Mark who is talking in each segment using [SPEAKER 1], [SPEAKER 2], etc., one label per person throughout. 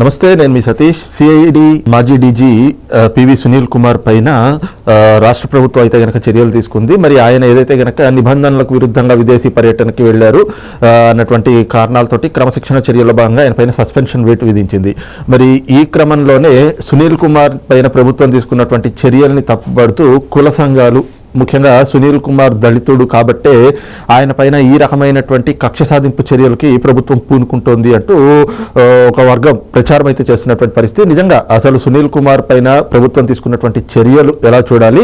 [SPEAKER 1] నమస్తే నేను మీ సతీష్. సిఐడి మాజీ డీజీ పివి సునీల్ కుమార్ పైన రాష్ట్ర ప్రభుత్వం అయితే గనక చర్యలు తీసుకుంది. మరి ఆయన ఏదైతే గనక నిబంధనలకు విరుద్ధంగా విదేశీ పర్యటనకి వెళ్ళారు అన్నటువంటి కారణాలతోటి క్రమశిక్షణ చర్యల్లో భాగంగా ఆయన పైన సస్పెన్షన్ వేటు విధించింది. మరి ఈ క్రమంలోనే సునీల్ కుమార్ పైన ప్రభుత్వం తీసుకున్నటువంటి చర్యల్ని తప్పుపడుతూ కుల సంఘాలు ముఖ్యంగా సునీల్ కుమార్ దళితుడు కాబట్టే ఆయన పైన ఈ రకమైనటువంటి కక్ష సాధింపు చర్యలకి ప్రభుత్వం పూనుకుంటోంది అంటూ ఒక వర్గం ప్రచారం అయితే చేస్తున్నటువంటి పరిస్థితి. నిజంగా అసలు సునీల్ కుమార్ పైన ప్రభుత్వం తీసుకున్నటువంటి చర్యలు ఎలా చూడాలి?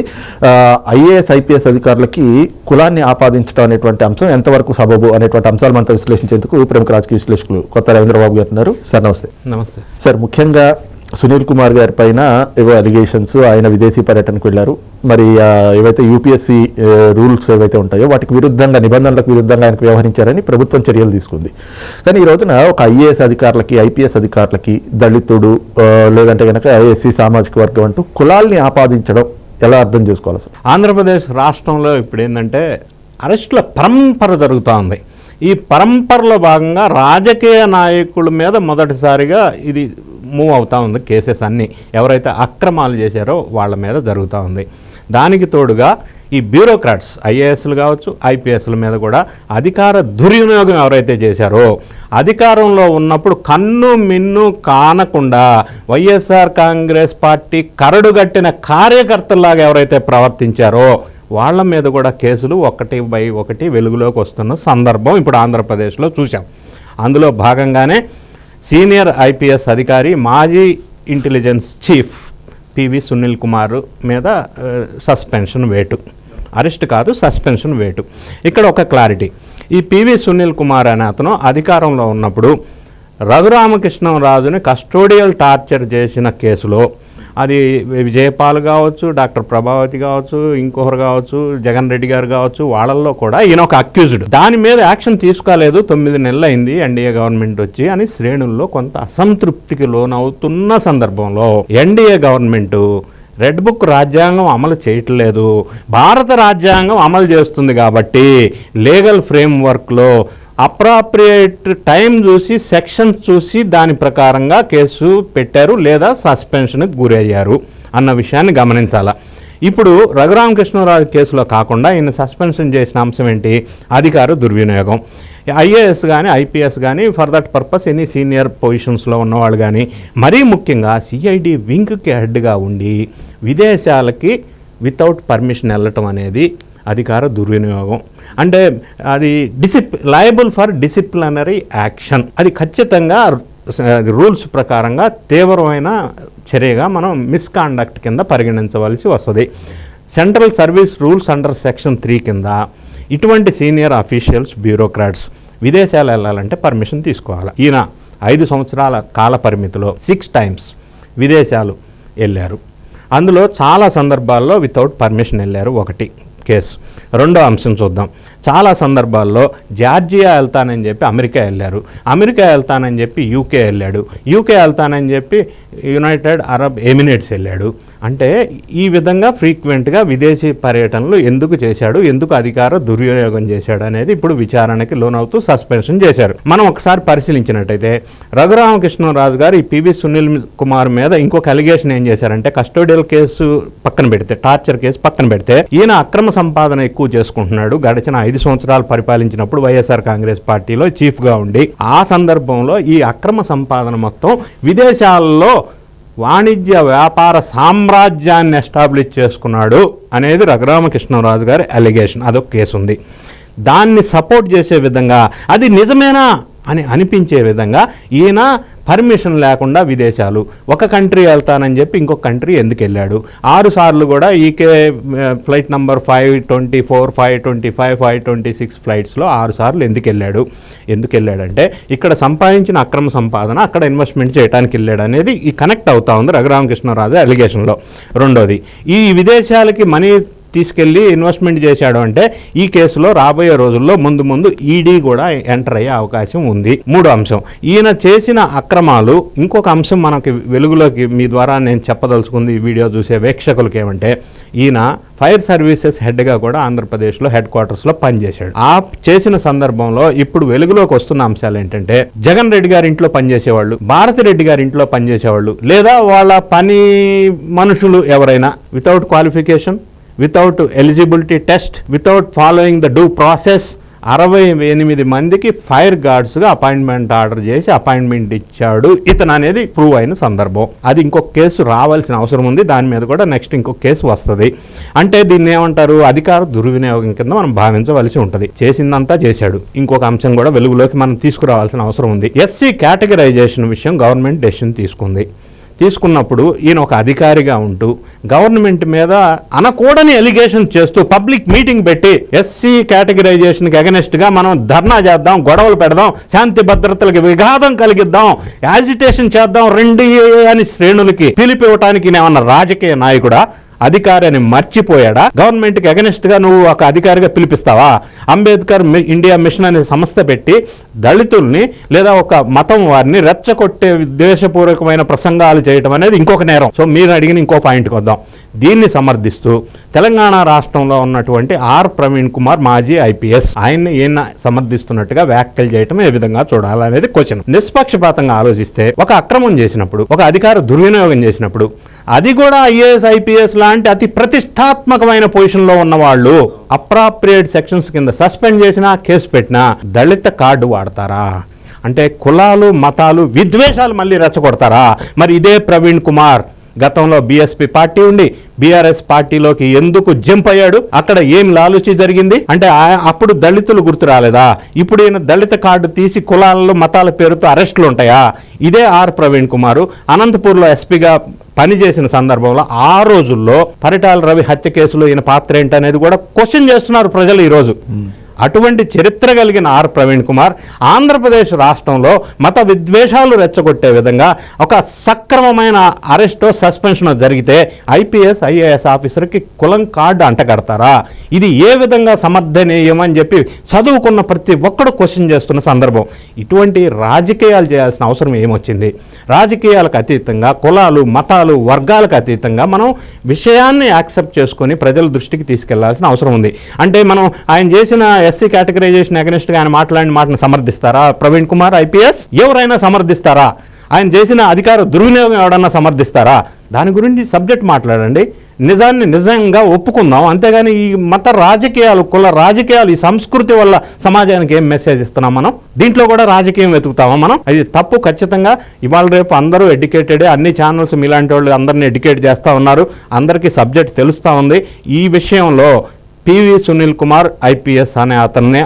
[SPEAKER 1] ఐఏఎస్ ఐపీఎస్ అధికారులకి కులాన్ని ఆపాదించడం అనేటువంటి అంశం ఎంతవరకు సబబు అనేటువంటి అంశాలు మనతో విశ్లేషించేందుకు ప్రముఖ రాజకీయ విశ్లేషకులు కొత్త రవీంద్రబాబు గారు ఉన్నారు. సార్ నమస్తే.
[SPEAKER 2] నమస్తే.
[SPEAKER 1] సార్ ముఖ్యంగా సునీల్ కుమార్ గారి పైన ఏవో అలిగేషన్స్ ఆయన విదేశీ పర్యటనకు వెళ్ళారు. మరి ఏవైతే యూపీఎస్సీ రూల్స్ ఏవైతే ఉంటాయో వాటికి విరుద్ధంగా నిబంధనలకు విరుద్ధంగా ఆయనకు వ్యవహరించారని ప్రభుత్వం చర్యలు తీసుకుంది. కానీ ఈ రోజున ఒక ఐఏఎస్ అధికారులకి ఐపీఎస్ అధికారులకి దళితుడు లేదంటే కనుక ఎస్సీ సామాజిక వర్గం అంటూ కులాల్ని ఆపాదించడం ఎలా అర్థం చేసుకోవాలి అసలు?
[SPEAKER 2] ఆంధ్రప్రదేశ్ రాష్ట్రంలో ఇప్పుడు ఏంటంటే అరెస్టుల పరంపర జరుగుతూ ఉంది ఈ పరంపరలో భాగంగా రాజకీయ నాయకుల మీద మొదటిసారిగా ఇది మూవ్ అవుతూ ఉంది కేసెస్ అన్నీ. ఎవరైతే అక్రమాలు చేశారో వాళ్ళ మీద జరుగుతూ ఉంది. దానికి తోడుగా ఈ బ్యూరోక్రాట్స్ ఐఏఎస్లు కావచ్చు ఐపీఎస్ల మీద కూడా అధికార దుర్వినియోగం ఎవరైతే చేశారో అధికారంలో ఉన్నప్పుడు కన్ను మిన్ను కానకుండా వైఎస్ఆర్ కాంగ్రెస్ పార్టీ కరడుగట్టిన కార్యకర్తల్లాగా ఎవరైతే ప్రవర్తించారో వాళ్ళ మీద కూడా కేసులు ఒకటి బై ఒకటి వెలుగులోకి వస్తున్న సందర్భం ఇప్పుడు ఆంధ్రప్రదేశ్లో చూసాం అందులో భాగంగానే సీనియర్ ఐపీఎస్ అధికారి మాజీ intelligence chief PV Sunil Kumar మీద సస్పెన్షన్ వేటు. అరెస్ట్ కాదు సస్పెన్షన్ వేటు. ఇక్కడ ఒక క్లారిటీ. ఈ పివి సునీల్ కుమార్ అనే అతను అధికారంలో ఉన్నప్పుడు రఘురామకృష్ణరాజుని కస్టోడియల్ టార్చర్ చేసిన కేసులో అది విజయపాల్ కావచ్చు డాక్టర్ ప్రభావతి కావచ్చు ఇంకొకరు కావచ్చు జగన్ రెడ్డి గారు కావచ్చు వాళ్ళల్లో కూడా ఈయన ఒక అక్యూజ్డ్. దాని మీద యాక్షన్ తీసుకోలేదు తొమ్మిది నెలలు అయింది ఎన్డీఏ గవర్నమెంట్ వచ్చి అని శ్రేణుల్లో కొంత అసంతృప్తికి లోనవుతున్న సందర్భంలో ఎన్డీఏ గవర్నమెంట్ రెడ్ బుక్ రాజ్యాంగం అమలు చేయట్లేదు. భారత రాజ్యాంగం అమలు చేస్తుంది కాబట్టి లీగల్ ఫ్రేమ్వర్క్లో అప్రాప్రియేట్ టైం చూసి సెక్షన్స్ చూసి దాని ప్రకారంగా కేసు పెట్టారు లేదా సస్పెన్షన్కి గురయ్యారు అన్న విషయాన్ని గమనించాల. ఇప్పుడు రఘురామకృష్ణరాజు కేసులో కాకుండా ఈయన సస్పెన్షన్ చేసిన అంశం ఏంటి? అధికార దుర్వినియోగం. ఐఏఎస్ కానీ ఐపీఎస్ కానీ for that purpose any senior పొజిషన్స్లో ఉన్నవాళ్ళు కానీ మరీ ముఖ్యంగా సిఐడి వింగ్కి హెడ్గా ఉండి విదేశాలకి వితౌట్ పర్మిషన్ వెళ్ళటం అనేది అధికార దుర్వినియోగం. అంటే అది డిసిప్ లయబుల్ ఫర్ డిసిప్లినరీ యాక్షన్ అది ఖచ్చితంగా రూల్స్ ప్రకారంగా తీవ్రమైన చర్యగా మనం మిస్కాండక్ట్ కింద పరిగణించవలసి వస్తుంది. Central service rules under section three కింద ఇటువంటి సీనియర్ అఫీషియల్స్ బ్యూరోక్రాట్స్ విదేశాలు వెళ్ళాలంటే పర్మిషన్ తీసుకోవాలి? ఈయన ఐదు సంవత్సరాల కాల పరిమితిలో సిక్స్ టైమ్స్ విదేశాలు వెళ్ళారు. అందులో చాలా సందర్భాల్లో వితౌట్ పర్మిషన్ వెళ్ళారు ఒకటి. కేసు. రెండో అంశం చూద్దాం. చాలా సందర్భాల్లో జార్జియా వెళ్తానని చెప్పి అమెరికా వెళ్ళారు. అమెరికా వెళ్తానని చెప్పి యూకే వెళ్ళాడు. యూకే వెళ్తానని చెప్పి యునైటెడ్ అరబ్ ఎమినేట్స్ వెళ్ళాడు. అంటే ఈ విధంగా ఫ్రీక్వెంట్గా విదేశీ పర్యటనలు ఎందుకు చేశాడు? ఎందుకు అధికార దుర్వినియోగం చేశాడు అనేది ఇప్పుడు విచారణకి లోనవుతూ సస్పెన్షన్ చేశారు. మనం ఒకసారి పరిశీలించినట్టయితే రఘురామకృష్ణరాజు గారు ఈ పివి సునీల్ కుమార్ మీద ఇంకొక అలిగేషన్ ఏం చేశారంటే కస్టోడియల్ కేసు పక్కన పెడితే టార్చర్ కేసు పక్కన పెడితే ఈయన అక్రమ సంపాదన ఎక్కువ చేసుకుంటున్నాడు. గడిచిన ఐదు సంవత్సరాలు పరిపాలించినప్పుడు వైఎస్ఆర్ కాంగ్రెస్ పార్టీలో చీఫ్గా ఉండి ఆ సందర్భంలో ఈ అక్రమ సంపాదన మొత్తం విదేశాల్లో వాణిజ్య వ్యాపార సామ్రాజ్యాన్ని ఎస్టాబ్లిష్ చేసుకున్నాడు అనేది రఘురామకృష్ణరాజు గారి అలిగేషన్. అదొక కేసు ఉంది దాన్ని సపోర్ట్ చేసే విధంగా అది నిజమేనా అని అనిపించే విధంగా ఈయన పర్మిషన్ లేకుండా విదేశాలు. ఒక కంట్రీ వెళ్తానని చెప్పి ఇంకొక కంట్రీ ఎందుకు వెళ్ళాడు? ఆరు సార్లు కూడా EK flight number five twenty four five twenty five five twenty six ఫ్లైట్స్లో ఆరు సార్లు ఎందుకు వెళ్ళాడు? ఎందుకు వెళ్ళాడంటే ఇక్కడ సంపాదించిన అక్రమ సంపాదన అక్కడ ఇన్వెస్ట్మెంట్ చేయడానికి వెళ్ళాడు అనేది ఈ కనెక్ట్ అవుతా ఉంది రఘురామకృష్ణరాజు అలిగేషన్లో రెండోది ఈ విదేశాలకి మనీ తీసుకెళ్ళి ఇన్వెస్ట్మెంట్ చేశాడు అంటే ఈ కేసులో రాబోయే రోజుల్లో ముందు ముందు ఈడీ కూడా ఎంటర్ అయ్యే అవకాశం ఉంది. మూడో అంశం. ఈయన చేసిన అక్రమాలు ఇంకొక అంశం మనకి వెలుగులోకి మీ ద్వారా నేను చెప్పదలుచుకుంది ఈ వీడియో చూసే వీక్షకులకి ఏమంటే ఈయన ఫైర్ సర్వీసెస్ హెడ్గా కూడా ఆంధ్రప్రదేశ్లో హెడ్ క్వార్టర్స్లో పనిచేశాడు. ఆ చేసిన సందర్భంలో ఇప్పుడు వెలుగులోకి వస్తున్న అంశాలు ఏంటంటే జగన్ రెడ్డి గారి ఇంట్లో పనిచేసేవాళ్ళు భారతి రెడ్డి గారి ఇంట్లో పనిచేసేవాళ్ళు లేదా వాళ్ళ పని మనుషులు ఎవరైనా without qualification without eligibility test without following the due process అరవై ఎనిమిది మందికి ఫైర్ గార్డ్స్గా అపాయింట్మెంట్ ఆర్డర్ చేసి అపాయింట్మెంట్ ఇచ్చాడు. ఇతను అనేది ప్రూవ్ అయిన సందర్భం. అది ఇంకొక కేసు రావాల్సిన అవసరం ఉంది. దాని మీద కూడా నెక్స్ట్ ఇంకొక కేసు వస్తుంది. అంటే దీన్ని ఏమంటారు? అధికార దుర్వినియోగం కింద మనం భావించవలసి ఉంటుంది. చేసిందంతా చేశాడు. ఇంకొక అంశం కూడా వెలుగులోకి మనం తీసుకురావాల్సిన అవసరం ఉంది. ఎస్సీ కేటగరైజేషన్ విషయం గవర్నమెంట్ డెసిషన్ తీసుకుంది. తీసుకున్నప్పుడు ఈయన ఒక అధికారిగా ఉంటూ గవర్నమెంట్ మీద అనకూడని ఎలిగేషన్ చేస్తూ పబ్లిక్ మీటింగ్ పెట్టి ఎస్సీ కేటగిరైజేషన్కి అగనెస్ట్గా మనం ధర్నా చేద్దాం గొడవలు పెడదాం శాంతి భద్రతలకు విఘాతం కలిగిద్దాం యాజిటేషన్ చేద్దాం రెండు అని శ్రేణులకి పిలిపివ్వటానికి ఏమన్నా రాజకీయ నాయకుడా అధికారాన్ని మర్చిపోయాడా? గవర్నమెంట్కి అగనిస్ట్గా నువ్వు ఒక అధికారిగా పిలిపిస్తావా? అంబేద్కర్ ఇండియా మిషన్ అనే సంస్థ పెట్టి దళితుల్ని లేదా ఒక మతం వారిని రెచ్చగొట్టే ద్వేషపూర్వకమైన ప్రసంగాలు చేయడం అనేది ఇంకొక నేరం. సో మీరు అడిగిన ఇంకో పాయింట్కి వద్దాం. దీన్ని సమర్థిస్తూ తెలంగాణ రాష్ట్రంలో ఉన్నటువంటి ఆర్ ప్రవీణ్ కుమార్ మాజీ ఐపీఎస్ ఆయన్ని ఈయన సమర్థిస్తున్నట్టుగా వ్యాఖ్యలు చేయటం ఏ విధంగా చూడాలనేది క్వశ్చన్. నిష్పక్షపాతంగా ఆలోచిస్తే ఒక అక్రమం చేసినప్పుడు ఒక అధికార దుర్వినియోగం చేసినప్పుడు అది కూడా ఐఏఎస్ ఐపీఎస్ లాంటి అతి ప్రతిష్టాత్మకమైన పొజిషన్లో ఉన్న వాళ్ళు అప్రాప్రియేట్ సెక్షన్స్ కింద సస్పెండ్ చేసినా కేసు పెట్టినా దళిత కార్డు వాడతారా? అంటే కులాలు మతాలు విద్వేషాలు మళ్ళీ రెచ్చగొడతారా? మరి ఇదే ప్రవీణ్ కుమార్ గతంలో బీఎస్పీ పార్టీ ఉండి బీఆర్ఎస్ పార్టీలోకి ఎందుకు జంప్ అయ్యాడు? అక్కడ ఏం లాలుచి జరిగింది? అంటే అప్పుడు దళితులు గుర్తు రాలేదా? ఇప్పుడు ఈయన దళిత కార్డు తీసి కులాలలో మతాల పేరుతో అరెస్టులు ఉంటాయా? ఇదే ఆర్ ప్రవీణ్ కుమారు అనంతపూర్లో ఎస్పీగా పనిచేసిన సందర్భంలో ఆ రోజుల్లో పరిటాల రవి హత్య కేసులో ఈయన పాత్ర ఏంటనేది కూడా క్వశ్చన్ చేస్తున్నారు ప్రజలు ఈరోజు. అటువంటి చరిత్ర కలిగిన ఆర్ ప్రవీణ్ కుమార్ ఆంధ్రప్రదేశ్ రాష్ట్రంలో మత విద్వేషాలు రెచ్చగొట్టే విధంగా ఒక సక్రమమైన అరెస్టో సస్పెన్షన్ జరిగితే ఐపీఎస్ ఐఏఎస్ ఆఫీసర్కి కులం కార్డు అంటగడతారా? ఇది ఏ విధంగా సమర్థనీయమని చెప్పి చదువుకున్న ప్రతి ఒక్కడు క్వశ్చన్ చేస్తున్న సందర్భం. ఇటువంటి రాజకీయాలు చేయాల్సిన అవసరం ఏమొచ్చింది? రాజకీయాలకు అతీతంగా కులాలు మతాలు వర్గాలకు అతీతంగా మనం విషయాన్ని యాక్సెప్ట్ చేసుకొని ప్రజల దృష్టికి తీసుకెళ్ళాల్సిన అవసరం ఉంది. అంటే మనం ఆయన చేసిన ఎస్సీ కేటగరైజేషన్ అగనిస్ట్గా ఆయన మాట్లాడిన మాటను సమర్థిస్తారా? ప్రవీణ్ కుమార్ ఐపీఎస్? ఎవరైనా సమర్థిస్తారా? ఆయన చేసిన అధికార దుర్వినియోగం ఎవడన్నా సమర్థిస్తారా? దాని గురించి సబ్జెక్ట్ మాట్లాడండి. నిజాన్ని నిజంగా ఒప్పుకుందాం. అంతేగాని ఈ మత రాజకీయాలు కుల రాజకీయాలు ఈ సంస్కృతి వల్ల సమాజానికి ఏం మెసేజ్ ఇస్తున్నాం మనం? దీంట్లో కూడా రాజకీయం వెతుకుతామా మనం? అది తప్పు ఖచ్చితంగా. ఇవాళ రేపు అందరూ ఎడ్యుకేటెడే అన్ని ఛానల్స్ మీలాంటి వాళ్ళు అందరినీ ఎడ్యుకేట్ చేస్తూ ఉన్నారు. అందరికీ సబ్జెక్ట్ తెలుస్తూ ఉంది. ఈ విషయంలో పివి సునీల్ కుమార్ ఐపీఎస్ అనే అతన్ని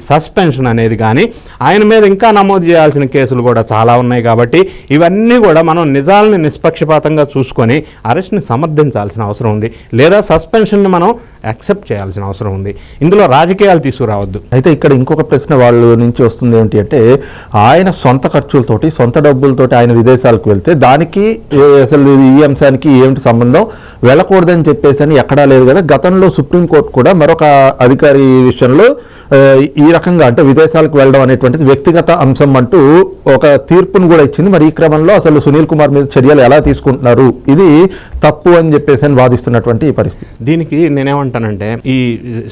[SPEAKER 2] సస్పెన్షన్ అనేది కానీ ఆయన మీద ఇంకా నమోదు చేయాల్సిన కేసులు కూడా చాలా ఉన్నాయి కాబట్టి ఇవన్నీ కూడా మనం నిజాలని నిష్పక్షపాతంగా చూసుకొని అరెస్ట్ని సమర్థించాల్సిన అవసరం ఉంది. లేదా సస్పెన్షన్ని మనం యాక్సెప్ట్ చేయాల్సిన అవసరం ఉంది. ఇందులో రాజకీయాలు తీసుకురావద్దు.
[SPEAKER 1] అయితే ఇక్కడ ఇంకొక ప్రశ్న వాళ్ళ నుంచి వస్తుంది ఏంటి అంటే ఆయన సొంత ఖర్చులతోటి సొంత డబ్బులతోటి ఆయన విదేశాలకు వెళ్తే దానికి ఏ- అసలు ఈ అంశానికి ఏమిటి సంబంధం? వెళ్ళకూడదని చెప్పేసి అని ఎక్కడా లేదు కదా. గతంలో సుప్రీంకోర్టు కూడా మరొక అధికారి విషయంలో ఈ రకంగా అంటే విదేశాలకు వెళ్ళడం అనేటువంటిది వ్యక్తిగత అంశం అంటూ ఒక తీర్పును కూడా ఇచ్చింది. మరి ఈ క్రమంలో అసలు సునీల్ కుమార్ మీద చర్యలు ఎలా తీసుకుంటున్నారు? ఇది తప్పు అని చెప్పేసి అని వాదిస్తున్నటువంటి ఈ పరిస్థితి.
[SPEAKER 2] దీనికి నేనేమంటానంటే ఈ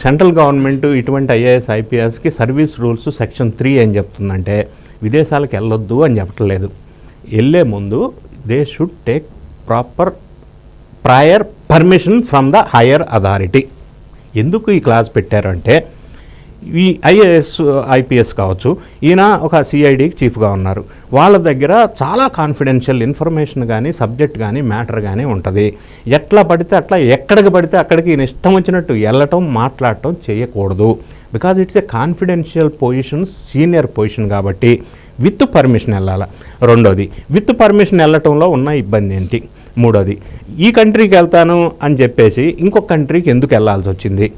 [SPEAKER 2] సెంట్రల్ గవర్నమెంట్ ఇటువంటి ఐఏఎస్ ఐపీఎస్కి సర్వీస్ రూల్స్ సెక్షన్ త్రీ ఏం చెప్తుందంటే విదేశాలకు వెళ్ళొద్దు అని చెప్పట్లేదు. వెళ్ళే ముందు they should take proper prior permission from the higher authority ఎందుకు ఈ క్లాస్ పెట్టారంటే ఈ ఐఏఎస్ ఐపీఎస్ కావచ్చు ఈయన ఒక సిఐడికి చీఫ్గా ఉన్నారు. వాళ్ళ దగ్గర చాలా కాన్ఫిడెన్షియల్ ఇన్ఫర్మేషన్ కానీ సబ్జెక్ట్ కానీ మ్యాటర్ కానీ ఉంటుంది. ఎట్లా పడితే అట్లా ఎక్కడికి పడితే అక్కడికి ఈయన ఇష్టం వచ్చినట్టు వెళ్ళటం మాట్లాడటం చేయకూడదు. Because it's a confidential position senior position కాబట్టి విత్ పర్మిషన్ వెళ్ళాలి. రెండోది విత్ పర్మిషన్ వెళ్ళటంలో ఉన్న ఇబ్బంది ఏంటి? మూడోది. ఈ కంట్రీకి వెళ్తాను అని చెప్పేసి ఇంకొక కంట్రీకి ఎందుకు వెళ్ళాల్సి వచ్చింది?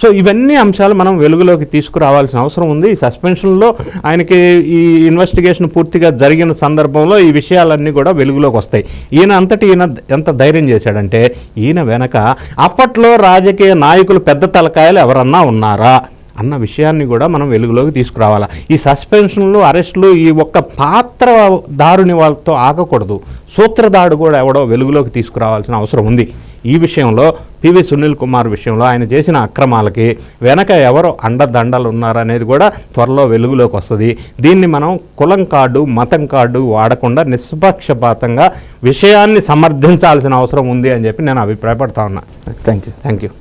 [SPEAKER 2] సో ఇవన్నీ అంశాలు మనం వెలుగులోకి తీసుకురావాల్సిన అవసరం ఉంది. ఈ సస్పెన్షన్లో ఆయనకి ఈ ఇన్వెస్టిగేషన్ పూర్తిగా జరిగిన సందర్భంలో ఈ విషయాలన్నీ కూడా వెలుగులోకి వస్తాయి. ఈయన అంతటి ఈయన ఎంత ధైర్యం చేశాడంటే ఈయన వెనక అప్పట్లో రాజకీయ నాయకులు పెద్ద తలకాయలు ఎవరన్నా ఉన్నారా? అన్న విషయాన్ని కూడా మనం వెలుగులోకి తీసుకురావాలా. ఈ సస్పెన్షన్లు అరెస్టులు ఈ ఒక్క పాత్ర దారుని వాళ్ళతో ఆగకూడదు. సూత్రధాడు కూడా ఎవడో వెలుగులోకి తీసుకురావాల్సిన అవసరం ఉంది. ఈ విషయంలో పివి సునీల్ కుమార్ విషయంలో ఆయన చేసిన అక్రమాలకి వెనక ఎవరు అండదండలు ఉన్నారనేది కూడా త్వరలో వెలుగులోకి వస్తుంది. దీన్ని మనం కులం కార్డు మతం కార్డు వాడకుండా నిష్పక్షపాతంగా విషయాన్ని సమర్థించాల్సిన అవసరం ఉంది అని చెప్పి నేను అభిప్రాయపడతా ఉన్నా.
[SPEAKER 1] Thank you
[SPEAKER 2] thank you